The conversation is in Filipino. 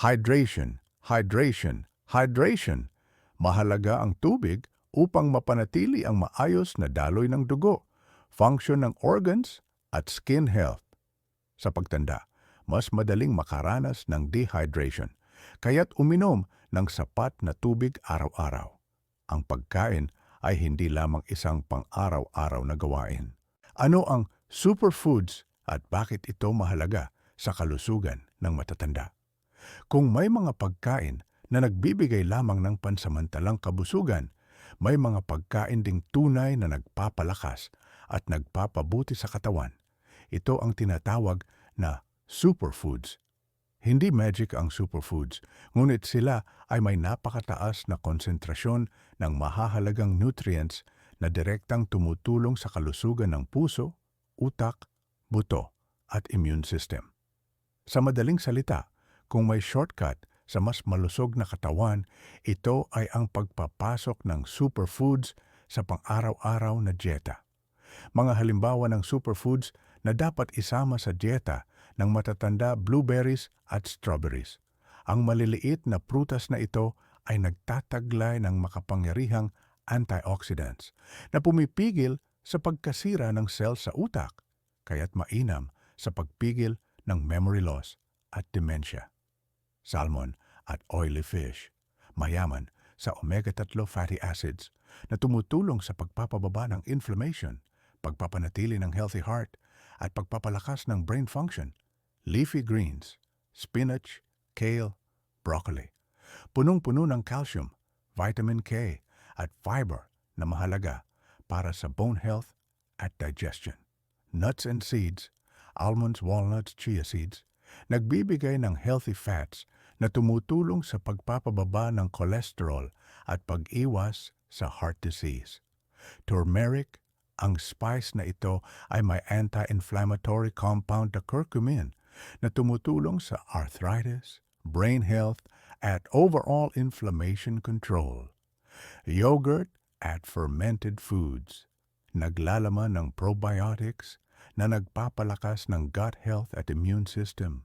Hydration, hydration, hydration. Mahalaga ang tubig upang mapanatili ang maayos na daloy ng dugo, function ng organs, at skin health. Sa pagtanda, mas madaling makaranas ng dehydration, kaya't uminom ng sapat na tubig araw-araw. Ang pagkain ay hindi lamang isang pang-araw-araw na gawain. Ano ang superfoods at bakit ito mahalaga sa kalusugan ng matatanda? Kung may mga pagkain na nagbibigay lamang ng pansamantalang kabusugan, may mga pagkain ding tunay na nagpapalakas at nagpapabuti sa katawan. Ito ang tinatawag na superfoods. Hindi magic ang superfoods, ngunit sila ay may napakataas na konsentrasyon ng mahahalagang nutrients na direktang tumutulong sa kalusugan ng puso, utak, buto, at immune system. Sa madaling salita, kung may shortcut sa mas malusog na katawan, ito ay ang pagpapasok ng superfoods sa pang-araw-araw na dieta. Mga halimbawa ng superfoods na dapat isama sa dieta ng matatanda blueberries at strawberries. Ang maliliit na prutas na ito ay nagtataglay ng makapangyarihang antioxidants na pumipigil sa pagkasira ng cells sa utak, kaya't mainam sa pagpigil ng memory loss at dementia. Salmon at oily fish, mayaman sa omega-3 fatty acids na tumutulong sa pagpapababa ng inflammation, pagpapanatili ng healthy heart, at pagpapalakas ng brain function. Leafy greens, spinach, kale, broccoli. Punong-puno ng calcium, vitamin K, at fiber na mahalaga para sa bone health at digestion. Nuts and seeds, almonds, walnuts, chia seeds, nagbibigay ng healthy fats na tumutulong sa pagpapababa ng cholesterol at pag-iwas sa heart disease. Turmeric, ang spice na ito ay may anti-inflammatory compound na curcumin na tumutulong sa arthritis, brain health, at overall inflammation control. Yogurt at fermented foods, naglalaman ng probiotics na nagpapalakas ng gut health at immune system.